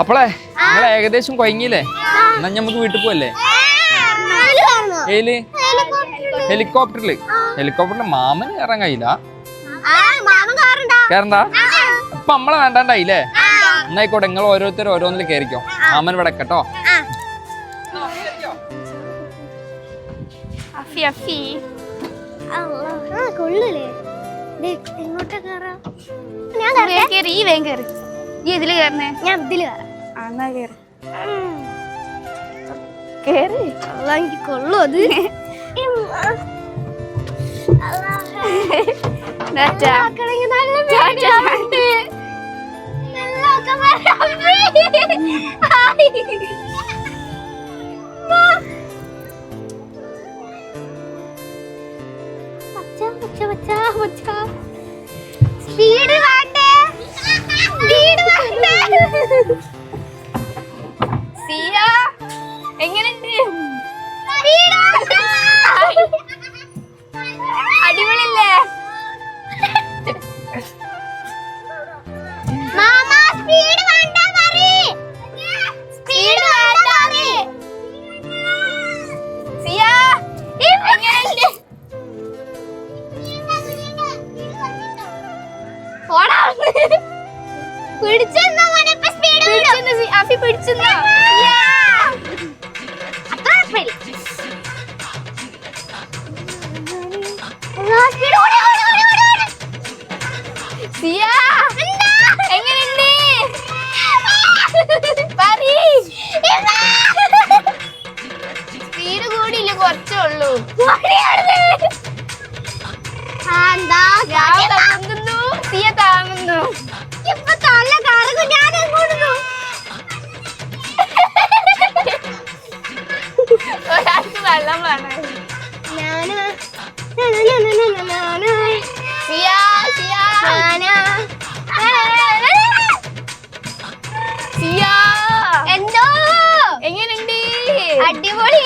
അപ്പളേ നിങ്ങൾ ഏകദേശം കൊയങ്ങിയില്ലേ? എന്നാ നമുക്ക് വീട്ടിൽ പോവല്ലേ? ഏൽ? ഹെലികോപ്റ്ററിൽ. ഹെലികോപ്റ്ററിൽ മാമന് കയറാൻ കഴിയില്ല. കയറണ്ട? ഇപ്പൊ നമ്മളെ വേണ്ടാണ്ടായില്ലേ? എന്നായിക്കോട്ടെ നിങ്ങൾ ഓരോരുത്തർ ഓരോന്നിൽ കയറിക്കോ. മാമൻ ഇവിടെ കേട്ടോ ഞാൻ കേറി ഈ വേഗം കേറി ഈ ഇതിൽ കയറണേ. ഞാൻ ഇതിൽ കയറാം. എന്നാ കേറി കേറി അല്ല എനിക്ക് കൊള്ളു അത്. പച്ച, പച്ച, പച്ച, പച്ച. പിടിച്ചെന്നാ മോനെ ഇപ്പൊ സ്പീഡ് പിടിച്ചെന്ന് ആഫി പിടിച്ചെന്നോ? വെള്ളം വേണം എന്തോ എങ്ങനെയുണ്ട് അടിപൊളി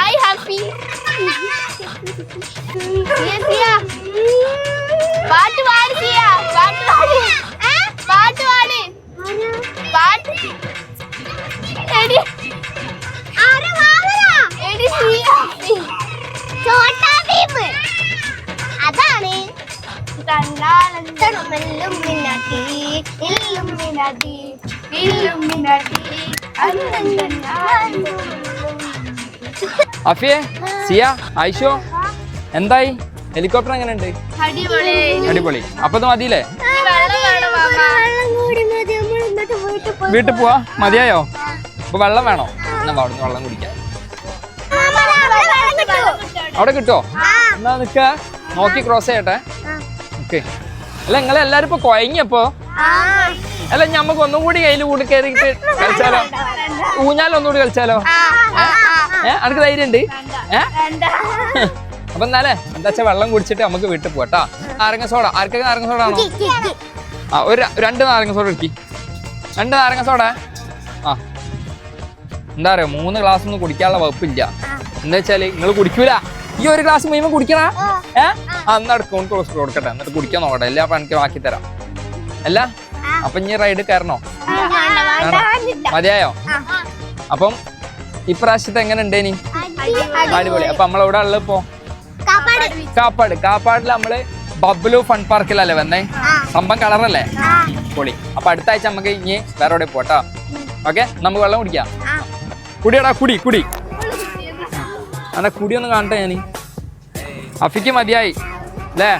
ഐ ഹാപ്പി പാട്ട് പാടി. പാട്ട് പാടി. പാട്ട് പാടി. പാട്ട് അഫിയെ സിയ ആയിഷോ എന്തായി? ഹെലികോപ്റ്റർ എങ്ങനെയുണ്ട്? അടിപൊളി. അടിപൊളി. അപ്പൊ ഇത് മതിയില്ലേ? വീട്ടിൽ പോവാ? മതിയായോ? അപ്പൊ വെള്ളം വേണോ? എന്നാ അവിടുന്ന് വെള്ളം കുടിക്കാം. അവിടെ കിട്ടുമോ? അവിടെ കിട്ടോ? എന്നാ നിക്ക. നോക്കി ക്രോസ് ചെയ്യട്ടെ. ഓക്കെ അല്ല നിങ്ങൾ എല്ലാരും ഇപ്പൊ കൊയങ്ങിയപ്പോ. അല്ല ഞമ്മക്ക് ഒന്നും കൂടി കയ്യിൽ കൂടി കയറിയിട്ട് കളിച്ചാലോ? ഊഞ്ഞാലൊന്നും ഒന്നുകൂടി കളിച്ചാലോ? ഏ? അനക്ക് ധൈര്യം ഉണ്ട് ഏ? അപ്പൊ എന്നാലേ എന്താ വെച്ചാ വെള്ളം കുടിച്ചിട്ട് നമുക്ക് വീട്ടിൽ പോട്ടാ നാരങ്ങ സോഡ. ആർക്കൊക്കെ നാരങ്ങ സോഡ ആണോ. ആ ഒരു രണ്ട് നാരങ്ങ സോഡ എടുക്കി രണ്ട് നാരങ്ങ സോഡ? ആ. എന്താ പറയാ മൂന്ന് ഗ്ലാസ് ഒന്നും കുടിക്കാനുള്ള വകുപ്പില്ല. എന്താ വെച്ചാൽ നിങ്ങൾ കുടിക്കൂല? ഈ ഒരു ഗ്ലാസ് മുഴുവൻ കുടിക്കണ? ഏ? അന്ന് എടുക്കും കൊടുക്കട്ടെ. എന്നിട്ട് കുടിക്കാൻ നോക്കട്ടെ. എല്ലാ അപ്പൊ എനിക്ക് ബാക്കി തരാം. അല്ല? അപ്പൊ ഇനി റൈഡ് കയറണോ. മതിയായോ? അപ്പം ഇപ്രാവശ്യത്തെ എങ്ങനെ ഉണ്ടേനി അടിപൊളി. അപ്പൊ നമ്മളെവിടെ ഉള്ളത് ഇപ്പോ? കാപ്പാട്. കാപ്പാട്. കാപ്പാടിൽ നമ്മൾ ബബ്ലു ഫൺ പാർക്കിലല്ലേ വന്നേ? സംഭവം കളറല്ലേ? പൊളി അപ്പൊ അടുത്ത ആഴ്ച നമുക്ക് ഇനി വേറെ എവിടെ പോട്ടോ ഓക്കെ? നമുക്ക് വെള്ളം കുടിക്കാം. കുടിയടാ കുടി കുടി. അതെ കുടിയൊന്നും കാണട്ടെ ഞാൻ അഫിക്ക് മതിയായി. അല്ലേ